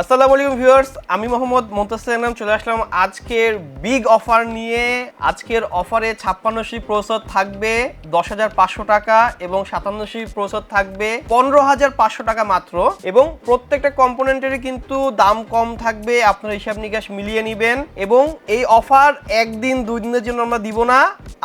আসসালামু আলাইকুম ভিউয়ার্স, আমি মোহাম্মদ মোন্তাসির নাম চলে আসলাম আজকের বিগ অফার নিয়ে। আজকের অফারে ছাপ্পান্ন ছাপ্পান্নশি প্রসেসর থাকবে দশ হাজার পাঁচশো টাকা এবং সাতান্ন সাতান্নশি প্রসেসর থাকবে পনেরো হাজার পাঁচশো টাকা মাত্র এবং প্রত্যেকটা কম্পোনেন্টেরই কিন্তু দাম কম থাকবে, আপনারা হিসাব নিকাশ মিলিয়ে নেবেন এবং এই অফার একদিন দুই দিনের জন্য আমরা দিব না।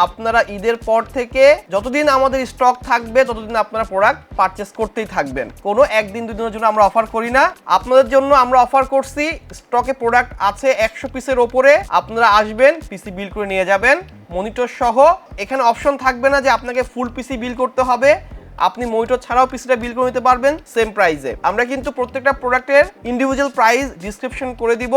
আপনারা ঈদের পর থেকে যতদিন আমাদের স্টক থাকবে, ততদিন আপনারা প্রোডাক্ট পারচেস করতেই থাকবেন। কোনো একদিন দুই দিনের জন্য আমরা অফার করি না। আপনাদের জন্য আমরা অফার করছি স্টকে প্রোডাক্ট আছে একশো পিসের ওপরে, আপনারা আসবেন পিসি বিল করে নিয়ে যাবেন মনিটর সহ। এখানে অপশন থাকবে না যে আপনাকে ফুল পিসি বিল করতে হবে, আপনি মনিটর ছাড়াও পিসিটা বিল করে নিতে পারবেন সেম প্রাইসে আমরা কিন্তু প্রত্যেকটা প্রোডাক্টের ইন্ডিভিজুয়াল প্রাইস ডিসক্রিপশন করে দিব,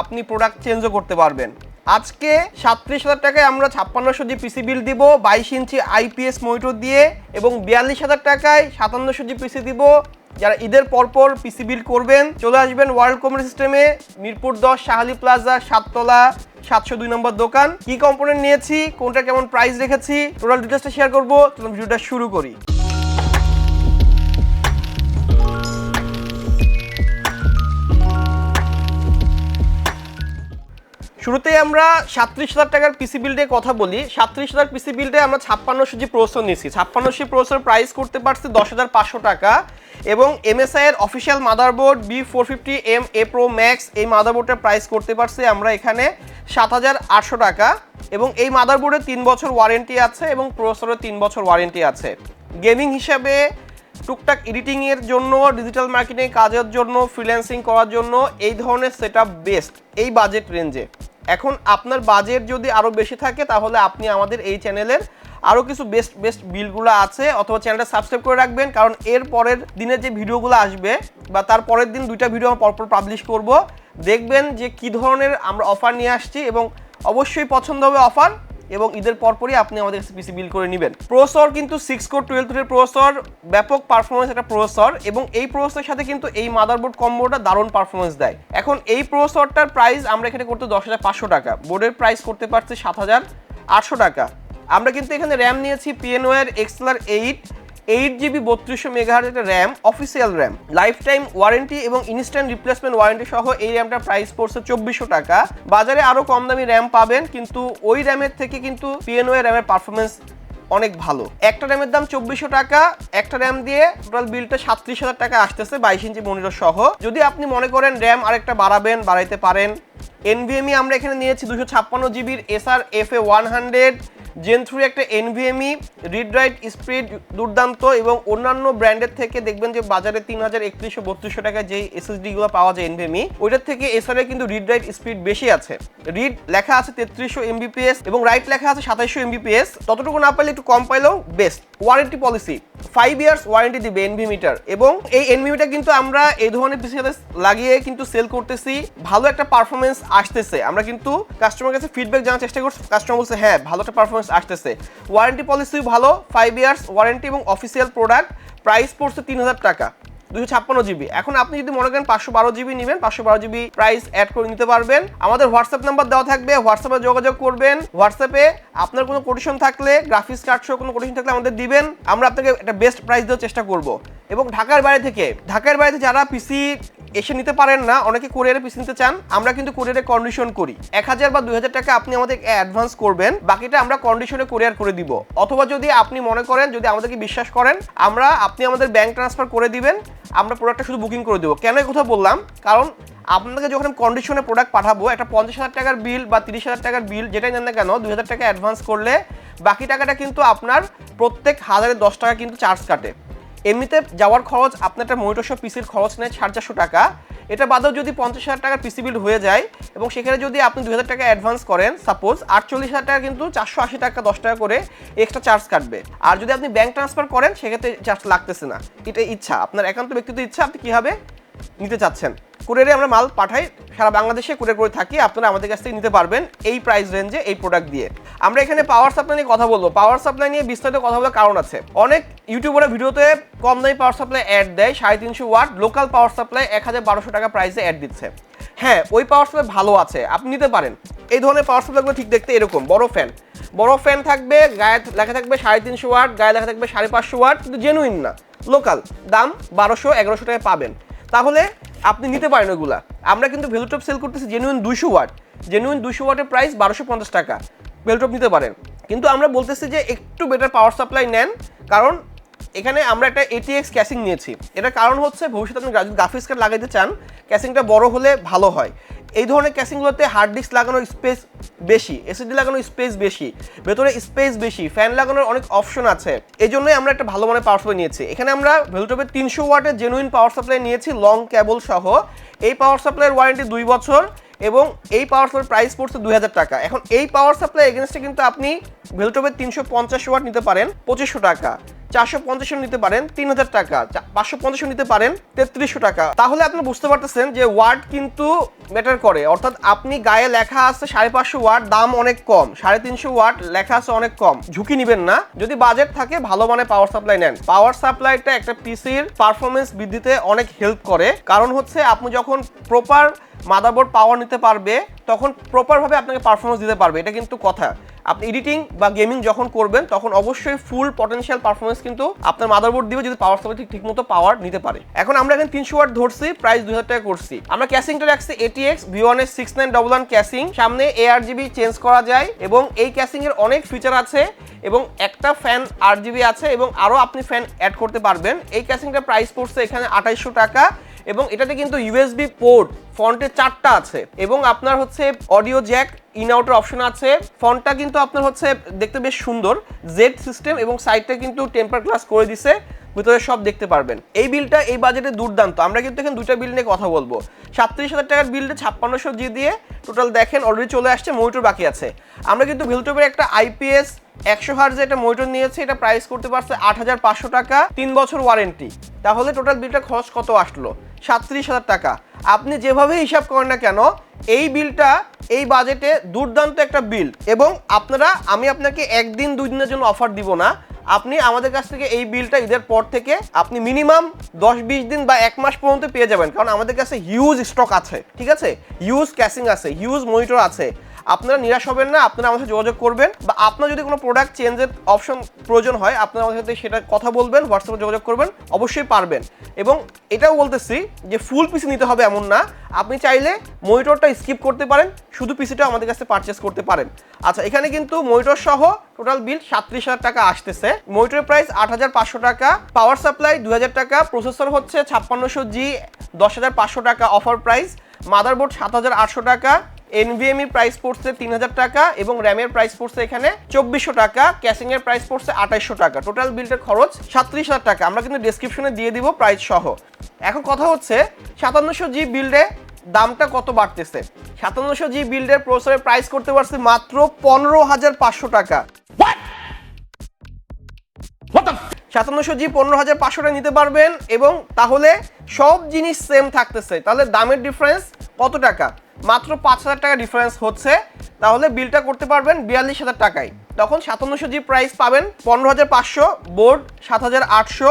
আপনি প্রোডাক্ট চেঞ্জও করতে পারবেন। আজকে সাতত্রিশ হাজার টাকায় আমরা ছাপ্পান্নশো জি পিসি বিল দিব, বাইশ ইঞ্চি আইপিএস মনিটর দিয়ে, এবং বিয়াল্লিশ হাজার টাকায় সাতান্নশো জি পিসি দিব। যারা ঈদের পরপর পিসি বিল করবেন, চলে আসবেন ওয়ার্ল্ড কমার্স সিস্টেমে, মিরপুর দশ, শাহালি প্লাজা, সাততলা, সাতশো দুই নম্বর দোকান। কি কম্পোনেন্ট নিয়েছি, কোনটা কেমন প্রাইস রেখেছি টোটাল ডিটেলসটা শেয়ার করব। চলুন ভিডিওটা শুরু করি। শুরুতেই আমরা সাতত্রিশ হাজার টাকার পিসি বিল্ডে কথা বলি। সাতত্রিশ হাজার পিসি বিল্ডে আমরা ছাপ্পান্নশো জি প্রসেসর নিয়েছি। ছাপ্পান্নশো প্রসেসর প্রাইস করতে পারছি দশ হাজার পাঁচশো টাকা এবং এমএসআই এর official motherboard B four fifty M A pro max এই মাদারবোর্ডটার প্রাইস করতে পারছি আমরা এখানে সাত হাজার আটশো টাকা এবং এই মাদারবোর্ডে তিন বছর ওয়ারেন্টি আছে এবং প্রসেসরের তিন বছর ওয়ারেন্টি আছে। গেমিং হিসাবে টুকটাক এডিটিংয়ের জন্য ডিজিটাল মার্কেটিং কাজের জন্য ফ্রিল্যান্সিং করার জন্য এই ধরনের সেট বেস্ট এই বাজেট রেঞ্জে এখন আপনার বাজেট যদি আরও বেশি থাকে, তাহলে আপনি আমাদের এই চ্যানেলের আরও কিছু বেস্ট বেস্ট বিলগুলো আছে, অথবা চ্যানেলটা সাবস্ক্রাইব করে রাখবেন। কারণ এর পরের দিনের যে ভিডিওগুলো আসবে, বা তার পরের দিন দুইটা ভিডিও আমরা পরপর পাবলিশ করব। দেখবেন যে কি ধরনের আমরা অফার নিয়ে আসছি এবং অবশ্যই পছন্দ হবে অফার এবং ঈদের পরপরই আপনি আমাদের কাছে পিসি বিল করে নেবেন। প্রসর কিন্তু six core twelve three processor ব্যাপক পারফরমেন্স একটা প্রসর এবং এই প্রসেসরের সাথে কিন্তু এই মাদারবোর্ড কম্বোটা দারুণ পারফরমেন্স দেয়। এখন এই প্রসরটার প্রাইস আমরা এখানে করতে দশ হাজার পাঁচশো টাকা। বোর্ডের প্রাইস করতে পারছি সাত হাজার আটশো টাকা। আমরা কিন্তু এখানে র্যাম নিয়েছি PNY XLR eight eight GB বত্রিশশো মেগাহার্জ একটা RAM official RAM lifetime warranty এবং ইনস্ট্যান্ট রিপ্লেসমেন্ট ওয়ারেন্টি সহ এই র্যামটার প্রাইস পড়ছে চব্বিশশো টাকা। বাজারে আরও কম দামি র্যাম পাবেন, কিন্তু ওই র্যামের থেকে কিন্তু পিএনও র্যামের পারফরমেন্স অনেক ভালো। একটা র্যামের দাম চব্বিশশো টাকা, একটা র্যাম দিয়ে টোটাল বিলটা সাতত্রিশ হাজার টাকা আসতেছে, বাইশ ইঞ্চি মনিটর সহ। যদি আপনি মনে করেন র্যাম আরেকটা বাড়াবেন, বাড়াইতে পারেন। এনভিএমই আমরা এখানে নিয়েছি দুশো ছাপ্পান্ন জিবির SR F A one hundred gen three একটা এনভিএমই রিড রাইট স্পিড দুর্দান্ত এবং অন্যান্য ব্র্যান্ডের থেকে দেখবেন যে বাজারে তিন হাজার একত্রিশশো বত্রিশশো টাকায় যে এসএসডি গুলো পাওয়া যায় এনভিএমই ওইটার থেকে এসআর কিন্তু রিড রাইট স্পিড বেশি আছে। রিড লেখা আছে তেত্রিশশো এমবিপিএস এবং রাইট লেখা আছে সাতাইশশো এমবিপিএস ততটুকু না পারলে একটু কম পাইলেও best warranty policy five years warranty দিবে এনভি মিটার এবং এই এনভি মিটার কিন্তু আমরা এই ধরনের পিসি লাগিয়ে কিন্তু সেল করতেছি। ভালো একটা পারফরমেন্স আসতেছে। আমরা কিন্তু কাস্টমার কাছে ফিডব্যাক জানার চেষ্টা করছি। কাস্টমার বলছে হ্যাঁ ভালো একটা পারফরমেন্স আসতেছে। ওয়ারেন্টি পলিসি ভালো ফাইভ ইয়ার্স ওয়ারেন্টি এবং অফিসিয়াল প্রোডাক্ট প্রাইস পড়ছে তিন হাজার টাকা দুশো ছাপ্পান্ন জিবি এখন আপনি যদি মনে করেন পাঁচশো বারো জিবি নেবেন, পাঁচশো বারো জিবি প্রাইস অ্যাড করে নিতে পারবেন। আমাদের হোয়াটসঅ্যাপ নাম্বার দেওয়া থাকবে হোয়াটসঅ্যাপে যোগাযোগ করবেন। হোয়াটসঅ্যাপে আপনার কোনো কোটেশন থাকলে গ্রাফিক্স কার্ড সহ কোনো কোটেশন থাকলে আমাদের দিবেন। আমরা আপনাকে একটা বেস্ট প্রাইস দেওয়ার চেষ্টা করব। এবং ঢাকার বাইরে থেকে, ঢাকার বাইরে যারা পিসি এসে নিতে পারেন না, অনেকে কোরিয়ারে পিসি নিতে চান, আমরা কিন্তু কোরিয়ারে কন্ডিশন করি। এক হাজার বা দুই হাজার টাকা আপনি আমাদের অ্যাডভান্স করবেন, বাকিটা আমরা কন্ডিশনে কোরিয়ার করে দিব। অথবা যদি আপনি মনে করেন, যদি আমাদেরকে বিশ্বাস করেন, আমরা, আপনি আমাদের ব্যাংক ট্রান্সফার করে দিবেন, আমরা প্রোডাক্টটা শুধু বুকিং করে দেবো। কেন এই কথা বললাম? কারণ আপনাকে যখন কন্ডিশনে প্রোডাক্ট পাঠাবো, একটা পঞ্চাশ হাজার টাকার বিল বা তিরিশ হাজার টাকার বিল যেটাই নেন না কেন, দুই হাজার টাকা অ্যাডভান্স করলে বাকি টাকাটা কিন্তু আপনার প্রত্যেক হাজারে দশ টাকা কিন্তু চার্জ কাটে। এমনিতে যাওয়ার খরচ, আপনার একটা মনিটর সব পিসির খরচ নেয় সাড়ে চারশো টাকা। এটা বাদেও যদি পঞ্চাশ হাজার টাকার পিসি বিল হয়ে যায়, এবং সেখানে যদি আপনি দু হাজার টাকা অ্যাডভান্স করেন সাপোজ আটচল্লিশ হাজার টাকা কিন্তু চারশো আশি টাকা, দশ টাকা করে এক্সট্রা চার্জ কাটবে। আর যদি আপনি ব্যাংক ট্রান্সফার করেন, সেক্ষেত্রে চার্জ লাগতেছে না। এটা ইচ্ছা, আপনার একান্ত ব্যক্তিত্ব ইচ্ছা, আপনি কীভাবে নিতে চাচ্ছেন। কুরিয়ারে আমরা মাল পাঠাই, সারা বাংলাদেশে কুরিয়ার করে থাকি, আপনারা আমাদের কাছ থেকে নিতে পারবেন এই প্রাইস রেঞ্জে এই প্রোডাক্ট দিয়ে। আমরা এখানে পাওয়ার সাপ্লাই নিয়ে কথা বলব। পাওয়ার সাপ্লাই নিয়ে বিস্তারিত কথা বলার কারণ আছে। অনেক ইউটিউবাররা ভিডিওতে কম দামি পাওয়ার সাপ্লাই অ্যাড দেয়, সাড়ে তিনশো ওয়াট লোকাল পাওয়ার সাপ্লাই এক হাজার বারোশো টাকা প্রাইসে অ্যাড দিচ্ছে। হ্যাঁ ওই পাওয়ার সাপ্লাই ভালো আছে, আপনি নিতে পারেন। এই ধরনের পাওয়ার সাপ্লাইগুলো ঠিক দেখতে এরকম, বড় ফ্যান বড় ফ্যান থাকবে, গায়ে লেখা থাকবে সাড়ে তিনশো ওয়াট গায়ে লেখা থাকবে সাড়ে পাঁচশো ওয়াট কিন্তু জেনুইন না। লোকাল দাম বারোশো, এগারোশো টাকায় পাবেন। তাহলে আপনি নিতে পারেন ওগুলা আমরা কিন্তু ভেলুটপ সেল করতেছি জেনুইন দুশো ওয়াট জেনুইন দুশো ওয়াটের প্রাইস বারোশো পঞ্চাশ টাকা। ভেলুটপ নিতে পারেন। কিন্তু আমরা বলতেছি যে একটু বেটার পাওয়ার সাপ্লাই নেন, কারণ এখানে আমরা একটা এটিএক্স ক্যাসিং নিয়েছি। এটার কারণ হচ্ছে ভবিষ্যতে আপনি গ্রাফিক্স কার্ড লাগাইতে চান ক্যাসিংটা বড় হলে ভালো হয়। এই ধরনের ক্যাসিংগুলোতে হার্ড ডিস্ক লাগানোর স্পেস বেশি এসিডি লাগানোর স্পেস বেশি, ভেতরে স্পেস বেশি ফ্যান লাগানোর অনেক অপশন আছে। এই জন্যই আমরা একটা ভালো মানের পাওয়ার সাপ্লাই নিয়েছি। এখানে আমরা ভেলুটপের তিনশো ওয়াটের জেনুইন পাওয়ার সাপ্লাই নিয়েছি লং কেবল সহ। এই পাওয়ার সাপ্লাইয়ের ওয়ারেন্টি দুই বছর। এবং এই পাওয়ার সাপ্লাই প্রাইস পড়ছে দুই হাজার টাকা। এখন এই পাওয়ার সাপ্লাই এগেনস্টে কিন্তু আপনি ভেলটপের তিনশো পঞ্চাশ ওয়াট নিতে পারেন, পঁচিশশো টাকা। চারশো পঞ্চাশ নিতে পারেন, তিন হাজার টাকা। পাঁচশো পঞ্চাশ নিতে পারেন, তেত্রিশশো টাকা। তাহলে আপনি বুঝতে পারতেছেন যে ওয়ার্ড কিন্তু ম্যাটার করে। অর্থাৎ আপনি গায়ে লেখা আছে সাড়ে পাঁচশো ওয়াট দাম অনেক কম। সাড়ে তিনশো ওয়াট লেখা আছে অনেক কম। ঝুঁকি নেবেন না। যদি বাজেট থাকে, ভালো মানে পাওয়ার সাপ্লাই নেন। পাওয়ার সাপ্লাইটা একটা পিসির পারফরমেন্স বৃদ্ধিতে অনেক হেল্প করে। কারণ হচ্ছে আপনি যখন প্রপার মাদারবোর্ড পাওয়ার নিতে পারবে, তখন প্রপারভাবে আপনাকে পারফরমেন্স দিতে পারবে। এটা কিন্তু কথা। আপনি এডিটিং বা গেমিং যখন করবেন, তখন অবশ্যই ফুল পটেনশিয়াল পারফরমেন্স কিন্তু আপনার মাদারবোর্ড দিবে, যদি পাওয়ার সাপ্লাই ঠিক মতো পাওয়ার নিতে পারে। এখন আমরা এখানে তিনশো ওয়াট ধরছি প্রাইস দুই হাজার টাকা করছি। আমরা ক্যাসিংটা রাখছি এটিএক্স ভি ওয়ানের six nine double one casing সামনে এআর জিবি চেঞ্জ করা যায় এবং এই ক্যাসিং এর অনেক ফিচার আছে এবং একটা ফ্যান আট জিবি আছে এবং আরও আপনি ফ্যান অ্যাড করতে পারবেন। এই ক্যাসিংটার প্রাইস পড়ছে এখানে আঠাইশশো টাকা। এবং এটাতে কিন্তু ইউএসবি পোর্ট ফন্টে চারটা আছে। এবং আপনার হচ্ছে অডিও জ্যাক ইন আউটের অপশন আছে। ফন্টটা কিন্তু আপনার হচ্ছে দেখতে বেশ সুন্দর জেড সিস্টেম এবং সাইডটা কিন্তু টেম্পার গ্লাস করে দিছে, ভিতরে সব দেখতে পারবেন। এই বিলটা এই বাজেটে দুর্দান্ত। আমরা কিন্তু এখানে দুইটা বিল নিয়ে কথা বলব। সাতত্রিশ হাজার টাকার বিলটা ছাপ্পান্নশো জি দিয়ে টোটাল দেখেন অলরেডি চলে আসছে মনিটর বাকি আছে। আমরা কিন্তু ভিলটপের একটা আইপিএস একশো হার্জে একটা মনিটর নিয়েছি, এটা প্রাইস করতে পারছে আট হাজার পাঁচশো টাকা, তিন বছর ওয়ারেন্টি তাহলে টোটাল বিলটা খরচ কত আসলো? সাতত্রিশ হাজার টাকা। আপনি যেভাবে হিসাব করেন না কেন, এই বিলটা, এই বাজেটে দুর্দান্ত একটা বিল। এবং আপনারা, আমি আপনাকে একদিন দুই দিনের জন্য অফার দিব না। আপনি আমাদের কাছ থেকে এই বিলটা ঈদের পর থেকে আপনি মিনিমাম দশ বিশ দিন বা এক মাস পর্যন্ত পেয়ে যাবেন। কারণ আমাদের কাছে হিউজ স্টক আছে, ঠিক আছে? হিউজ ক্যাশিং আছে হিউজ মনিটর আছে। আপনারা নিরাশ হবেন না, আপনারা আমাদের সাথে যোগাযোগ করবেন বা আপনার যদি কোনো প্রোডাক্ট চেঞ্জের অপশন প্রয়োজন হয়, আপনারা আমাদের সাথে সেটা কথা বলবেন হোয়াটসঅ্যাপে যোগাযোগ করবেন, অবশ্যই পারবেন। এবং এটাও বলতেছি যে ফুল পিসি নিতে হবে এমন না, আপনি চাইলে মনিটরটা স্কিপ করতে পারেন, শুধু পিসিটা আমাদের কাছে পারচেস করতে পারেন। আচ্ছা এখানে কিন্তু মনিটর সহ টোটাল বিল সাতত্রিশ হাজার টাকা আসতেছে। মনিটরের প্রাইস আট হাজার পাঁচশো টাকা পাওয়ার সাপ্লাই দু হাজার টাকা প্রসেসর হচ্ছে ছাপ্পান্নশো জি দশ হাজার পাঁচশো টাকা অফার প্রাইস মাদারবোর্ড সাত হাজার আটশো টাকা এনভিএম এর প্রাইস পড়ছে তিন হাজার টাকা এবং র্যামের প্রাইস পড়ছে এখানে চব্বিশশো টাকা ক্যাশিং এর প্রাইস পড়ছে আঠাইশশো টাকা। টোটাল বিলটার খরচ সাতত্রিশ হাজার টাকা। আমরা কিন্তু ডিসক্রিপশনে দিয়ে দিব প্রাইস সহ। এখন কথা হচ্ছে সাতান্নশো জি বিল্ডে দামটা কত বাড়তেছে? সাতান্নশো জি বিল্ডের প্রসেসরের প্রাইস করতে পারছে মাত্র পনেরো হাজার পাঁচশো টাকা। সাতান্নশো জি পনেরো হাজার পাঁচশো টাকা নিতে পারবেন এবং তাহলে সব জিনিস সেম থাকতেছে। তাহলে দামের ডিফারেন্স কত টাকা? মাত্র পাঁচ হাজার টাকা ডিফারেন্স হচ্ছে। তাহলে বিলটা করতে পারবেন বিয়াল্লিশ হাজার টাকায়। তখন সাতান্নশো জি প্রাইস পাবেন পনেরো হাজার পাঁচশো বোর্ড সাত হাজার আটশো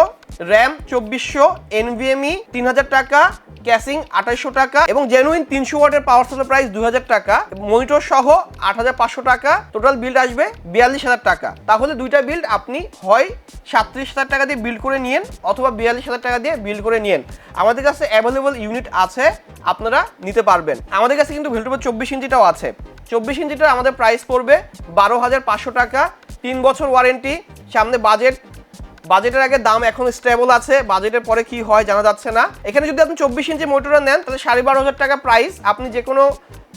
র্যাম চব্বিশশো এনভিএমই তিন হাজার টাকা ক্যাসিং আঠাইশশো টাকা এবং জেনুইন তিনশো ওয়াটের পাওয়ার সাপ্লাই প্রাইস দুই হাজার টাকা মনিটর সহ আট হাজার পাঁচশো টাকা। টোটাল বিল্ড আসবে বিয়াল্লিশ হাজার টাকা। তাহলে দুইটা বিল্ড আপনি হয় সাতত্রিশ হাজার টাকা দিয়ে বিল্ড করে নিয়েন অথবা বিয়াল্লিশ হাজার টাকা দিয়ে বিল্ড করে নিয়েন। আমাদের কাছে অ্যাভেলেবল ইউনিট আছে, আপনারা নিতে পারবেন। আমাদের কাছে কিন্তু ভিলটুপের চব্বিশ ইঞ্চিটাও আছে। চব্বিশ ইঞ্চিটা আমাদের প্রাইস পড়বে বারো হাজার পাঁচশো টাকা। তিন বছর ওয়ারেন্টি সামনে বাজেট বাজেটের আগে দাম এখন স্টেবল আছে। বাজেটের পরে কি হয় জানা যাচ্ছে না। এখানে যদি আপনি চব্বিশ ইঞ্চি মোটরটা নেন, তাহলে সাড়ে বারো হাজার টাকা প্রাইস আপনি যে কোনো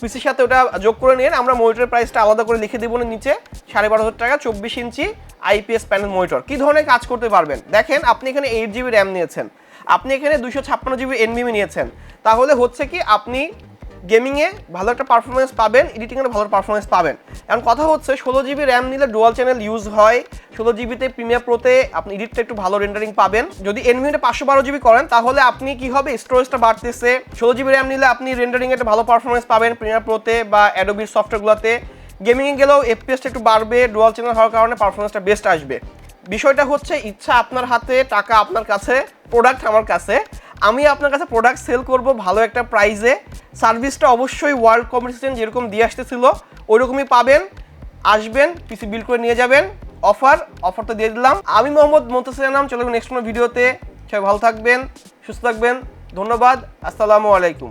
পিসির সাথে ওটা যোগ করে নিন, আমরা মনিটরের প্রাইসটা আলাদা করে লিখে দেবো নিচে। সাড়ে বারো হাজার টাকা, চব্বিশ ইঞ্চি আইপিএস প্যানেল মনিটর কি ধরনের কাজ করতে পারবেন? দেখেন, আপনি এখানে এইট জিবি র্যাম নিয়েছেন। আপনি এখানে দুশো ছাপ্পান্ন জিবি এনবিএমি নিয়েছেন। তাহলে হচ্ছে কি, আপনি গেমিংয়ে ভালো একটা পারফরমেন্স পাবেন এডিটিংয়ে ভালো পারফরমেন্স পাবেন। এখন কথা হচ্ছে, ষোলো জিবি র্যাম নিলে ডুয়াল চ্যানেল ইউজ হয়। ষোলো জিবিতে প্রিমিয়ার প্রোতে আপনি এডিটটা একটু ভালো রেন্ডারিং পাবেন। যদি এনভিএমটা পাঁচশো বারো জিবি করেন, তাহলে আপনি কি হবে? স্টোরেজটা বাড়তেছে। ষোলো জিবি র্যাম নিলে আপনি রেন্ডারিং একটা ভালো পারফরমেন্স পাবেন প্রিমিয়ার প্রোতে বা অ্যাডোবির সফটওয়্যারগুলোতে গেমিংয়ে গেলেও এফপিএসটা একটু বাড়বে ডুয়াল চ্যানেল হওয়ার কারণে পারফরমেন্সটা বেস্ট আসবে। বিষয়টা হচ্ছে, ইচ্ছা আপনার হাতে, টাকা আপনার কাছে প্রোডাক্ট আমার কাছে। আমি আপনার কাছে প্রোডাক্ট সেল করব ভালো একটা প্রাইজে সার্ভিসটা অবশ্যই ওয়ার্ল্ড কম্পিটিশন যেরকম দিয়ে আসতেছিল, ওইরকমই পাবেন। আসবেন পিসি বিল করে নিয়ে যাবেন। অফার অফার তো দিয়ে দিলাম। আমি মোহাম্মদ মোন্তাসির নাম চলে নেক্সট কোনো ভিডিওতে সবাই ভালো থাকবেন, সুস্থ থাকবেন। ধন্যবাদ, আসসালামু আলাইকুম।